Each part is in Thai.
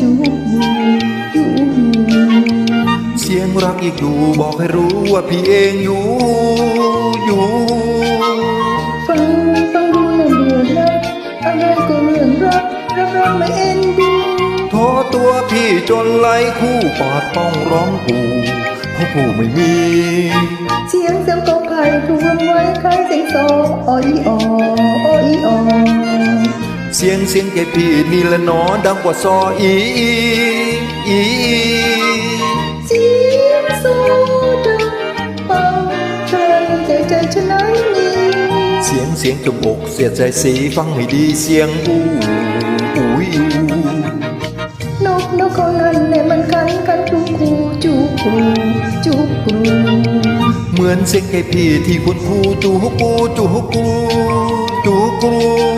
กันอยู่อยู่เสียงรักอีกดูบอกให้รู้ว่าพี่เองอยู่อยู่ฟังฟังดูน่าเบื่อนักอะไรก็เรื่องรักรักรักไม่เอ็นดูโทษตัวพี่จนไหลคู่ปอดต้องร้องกูเพราะผู้ไม่มี เสียงเสียงกบไผ่ถูกรำไว้คล้ายเสียงโซออีอออีออ เสียงเสียงแกพี่นี่ละหนอดังกว่าซออีอีเสียงโซดังปังใจใจใจชะไหนนี้เสียงเสียงจบอกเสียใจสีฟังให้ดีเสียงอู้อุ้ยอู้นกนกเขานั้นเนี่ยมันคันกันครูครูจูกรูจูกรูเหมือนเสียงแกพี่ที่คุณครูจูฮกูจูฮกูจูกรู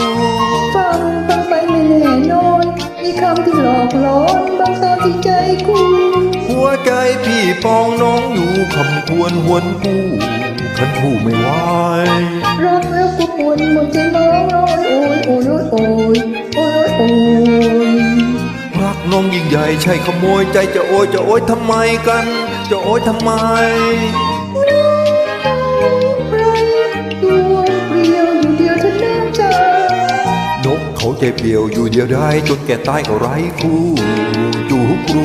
ปองน้องอยู่คำควรหวนกู้ขันผู้ไม่ไหวรักแล้วกูปวดหมดใจน้องร้อยโอยโอยโอยโอยโอยโอยรักน้องยิ่งใหญ่ใช่ขโมยใจจะโอยจะโอยทำไมกัน จะโอยทำไมไรตัวเปลี่ยวอยู่เดียวเท่านั้นจ้านกเขาใจเปลี่ยวอยู่เดียวได้จนแก่ตายก็ไร้คู่จูกรู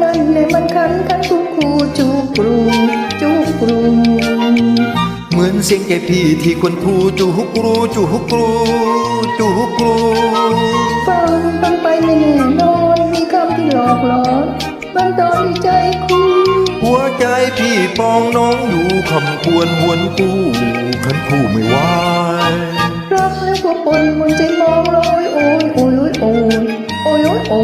กนกคนนั้นเนี่ยมันคันคันกูคูจูกรูจูกรูเหมือนเสียงแกพี่ที่คนครูจูฮกรูจูฮกรูจูฮกรูฟังฟังไปไม่แน่นอนมีคำที่หลอกหลอนบางตอนใจกูหัวใจพี่ปองน้องอยู่คำควรหวนกู้ขันผู้ไม่ไหวรักแล้วก็ปนมนใจมองลอยโอยโอยโอยโอยโอยโอ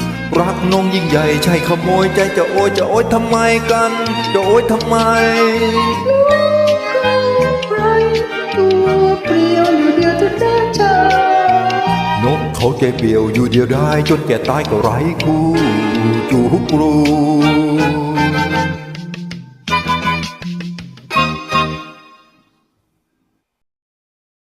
ย รักน้องยิ่งใหญ่ใช่ขโมยใจจะโอยจะโอยทำไมกัน จะโอยทำไมไรตัวเปลี่ยวอยู่เดียวทุกด้านชานกเขาใจเปลี่ยวอยู่เดียวได้จนแก่ตายก็ไร้คู่จูฮกรู